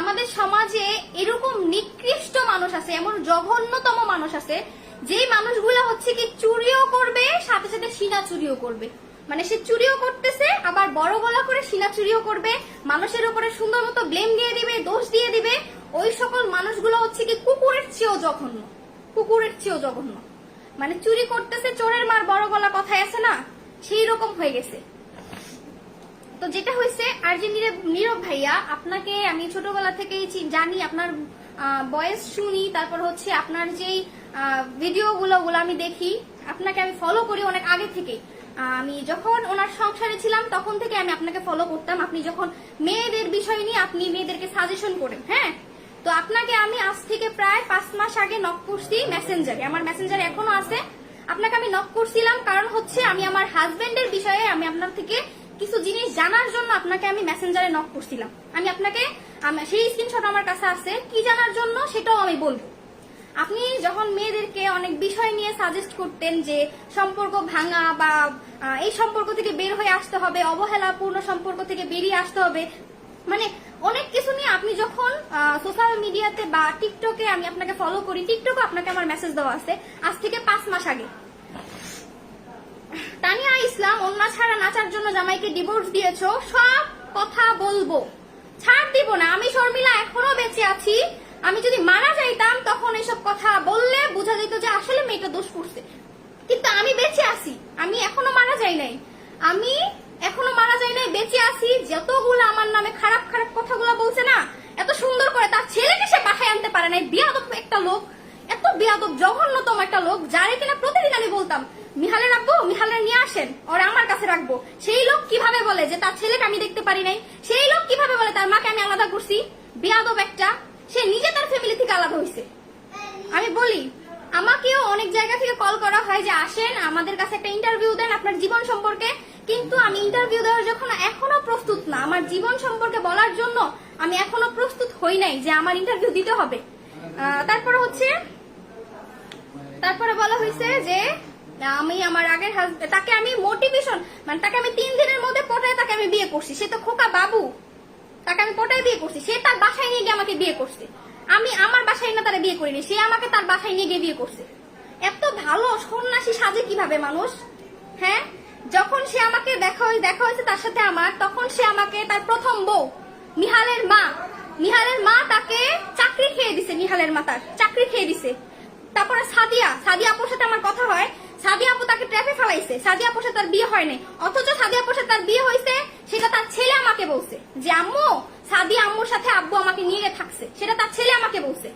আমাদের সমাজে এরকম নিকৃষ্ট মানুষ আছে, এমন জঘন্যতম মানুষ আছে, যেই মানুষগুলো হচ্ছে কি চুরিও করবে, সাথে সাথে সিনা চুরিও করবে। মানে সে চুরিও করতেছে, আবার বড় গলা করে শিলা চুরিও করবে, মানুষের উপরে সুন্দর মতো ব্লেম দিয়ে দিবে, দোষ দিয়ে দিবে, ওই সকল মানুষগুলো হচ্ছে কি কুকুরের চেয়েও জঘন্য, কুকুরের চেয়েও জঘন্য। মানে চুরি করতেছে, চোরের মার বড় গলা কথায় আছে না সেই রকম হয়ে গেছে। তো যেটা হয়েছে, আর যে নীরব ভাইয়া, আপনাকে আমি ছোটবেলা থেকেই জানি, আপনার বয়েস শুনি, তারপর হচ্ছে আপনার যেই ভিডিও গুলো ওগুলো আমি দেখি, আপনাকে আমি ফলো করি অনেক আগে থেকে আমি যখন ওনার সংসারে ছিলাম, তখন থেকে আমি আপনাকে ফলো করতাম। আপনি যখন মেয়েদের বিষয় নিয়ে, আপনি মেয়েদেরকে সাজেশন করেন হ্যাঁ? তো আপনাকে আমি আজ থেকে প্রায় পাঁচ মাস আগে নক করছি মেসেঞ্জারে আমার মেসেঞ্জারে এখনও আছে। আপনাকে আমি নক করছিলাম কারণ হচ্ছে, আমি আমার হাজবেন্ডের বিষয়ে আমি আপনার থেকে কিছু জিনিস জানার জন্য আপনাকে আমি মেসেঞ্জারে নক করছিলাম। আমি আপনাকে সেই স্ক্রিনশট আমার কাছে আছে, কি জানার জন্য সেটাও আমি বলব। আপনি যখন মেয়েদেরকে অনেক বিষয় নিয়ে সাজেস্ট করতেন যে সম্পর্ক ভাঙা বা এই সম্পর্ক থেকে বের হয়ে আসতে হবে, অবহেলাপূর্ণ সম্পর্ক থেকে বেরিয়ে আসতে হবে মানে অনেক কিছু নিয়ে আপনি যখন সোশ্যাল মিডিয়াতে বা টিকটকে আমি আপনাকে ফলো করি টিকটকে আপনাকে আমার মেসেজ দেওয়া আছে, আজ থেকে পাঁচ মাস আগে। তানিয়া ইসলাম অন্য ছাড়া নাচার জন্য জামাইকে ডিভোর্স দিয়েছ, সব কথা বলব। ছাড় দিব না, আমি শর্মিলা এখনও বেঁচে আছি। আমি যদি মারা যাইতাম, তখন এসব কথা বললে বোঝা যেত যে আসলে মেয়েটা দোষ করছে। কিন্তু আমি বেঁচে আছি, আমি এখনও মারা যাই নাই। আমি এখনও মারা যাই নাই, বেঁচে আছি। যতগুলো আমার নামে খারাপ খারাপ কথাগুলো বলছে না, এত সুন্দর করে তার ছেলেকে সে বাসায় আনতে পারে নাই। বিয়াদব একটা লোক, এত বিয়াদব, জঘন্যতম একটা লোক, যারে কিনা প্রতিদিন আমি বলতাম মিহালে রাখব মিহালে নিয়ে আসেন। ওর আমার কাছে রাখব। সেই লোক কীভাবে বলে যে তার ছেলেকে আমি দেখতে পারি নাই? সেই লোক কীভাবে বলে তার মাকে আমি আলাদা করছি? বিয়াদব একটা। সে নিজে তার ফ্যামিলি থেকে আলাদা হয়েছে আমি বলি, আমাকেও অনেক জায়গা থেকে কল করা হয় যে আসেন, আমাদের কাছে একটা ইন্টারভিউ দেন আপনার জীবন সম্পর্কে। কিন্তু আমি ইন্টারভিউ দেওয়ার যখন এখনও প্রস্তুত না, আমার জীবন সম্পর্কে বলার জন্য আমি এখনও প্রস্তুত হই নাই যে আমার ইন্টারভিউ দিতে হবে। তারপরে হচ্ছে, তারপরে বলা হয়েছে যে আমি আমার আগের হাজবেন্ড তাকে আমি মোটিভেশন মানে তাকে আমি তিন দিনের মধ্যে পটায় তাকে আমি বিয়ে করছি। সে তো খোকা বাবু। তাকে আমি পটায় বিয়ে করছি। সে তার বাসায় নিয়ে গিয়ে আমাকে বিয়ে করছে। আমি আমার বাসায় না তারা বিয়ে করিনি, সে আমাকে তার বাসায় নিয়ে গিয়ে বিয়ে করছে। এত ভালো সন্ন্যাসী সাজে কীভাবে মানুষ? হ্যাঁ? যখন সে আমাকে দেখা হয়ে দেখা হয়েছে তার সাথে আমার, তখন সে আমাকে তার প্রথম বউ, মিহালের মা। মিহালের মা তাকে চাকরি খেয়ে দিছে, মিহালের মা তার। চাকরি খেয়ে দিছে। তারপরে সাদিয়া সাদিয়া আপুর সাথে আমার কথা হয়। সাদিয়া আপু তাকে ট্র্যাপে ফেলাইছে। সাদিয়া আপুর সাথে তার বিয়ে হয় নাই। অথচ সাদিয়া আপুর সাথে তার বিয়ে হয়েছে, সেটা তার ছেলে আমাকে বলছে। যে আম্মু, সাদিয়া আম্মুর সাথে আব্বু আমাকে নিয়ে থাকছে, সেটা তার ছেলে আমাকে বলছে।